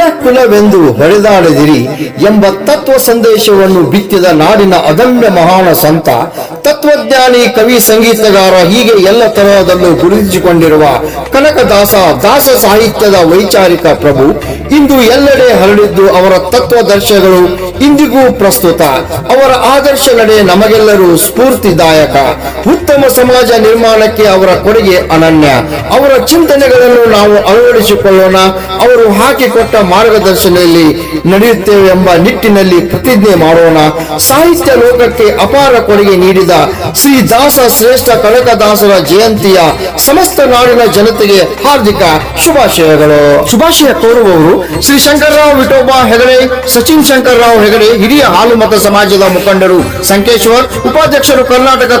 ಕುಲವೆಂದು ಹೊಡೆದಾಡದಿರಿ ಎಂಬ ತತ್ವ ಸಂದೇಶವನ್ನು ಬಿತ್ತಿದ ನಾಡಿನ ಅದಮ್ಯ ಮಹಾನ ಸಂತ, ತತ್ವಜ್ಞಾನಿ ಕವಿ ಸಂಗೀತಗಾರ, ಹೀಗೆ ಎಲ್ಲ ತರಹದಲ್ಲೂ ಗುರುತಿಸಿಕೊಂಡಿರುವ ಕನಕದಾಸ, ದಾಸ ಸಾಹಿತ್ಯದ ವೈಚಾರಿಕ ಪ್ರಭು, ಇಂದು ಎಲ್ಲೆಡೆ ಹರಡಿದ್ದು ಅವರ ತತ್ವದರ್ಶಗಳು ಇಂದಿಗೂ ಪ್ರಸ್ತುತ. ಅವರ ಆದರ್ಶ ನಡೆ ನಮಗೆಲ್ಲರೂ ಸ್ಫೂರ್ತಿದಾಯಕ. ಉತ್ತಮ ಸಮಾಜ ನಿರ್ಮಾಣಕ್ಕೆ ಅವರ ಕೊಡುಗೆ ಅನನ್ಯ. ಅವರ ಚಿಂತನೆಗಳನ್ನು ನಾವು ಅಳವಡಿಸಿಕೊಳ್ಳೋಣ. ಅವರು ಹಾಕಿಕೊಟ್ಟ ಮಾರ್ಗದರ್ಶನದಲ್ಲಿ ನಡೆಯುತ್ತೇವೆ ಎಂಬ ನಿಟ್ಟಿನಲ್ಲಿ ಪ್ರತಿಜ್ಞೆ ಮಾಡೋಣ. ಸಾಹಿತ್ಯ ಲೋಕಕ್ಕೆ ಅಪಾರ ಕೊಡುಗೆ ನೀಡಿದ ಶ್ರೀ ದಾಸ ಶ್ರೇಷ್ಠ ಕನಕದಾಸರ ಜಯಂತಿಯ ಸಮಸ್ತ ನಾಡಿನ ಜನತೆಗೆ ಹಾರ್ದಿಕ ಶುಭಾಶಯಗಳು. ಶುಭಾಶಯ ಕೋರುವವರು ಶ್ರೀ ಶಂಕರರಾವ್ ವಿಠೋಬ ಹೆಗಡೆ, ಸಚಿನ್ ಶಂಕರರಾವ್ ಹೆಗಡೆ, ಹಿರಿಯ ಹಾಲು ಮತ ಸಮಾಜದ ಮುಖಂಡರು ಸಂಕೇಶ್ವರ್, ಉಪಾಧ್ಯಕ್ಷರು ಕರ್ನಾಟಕ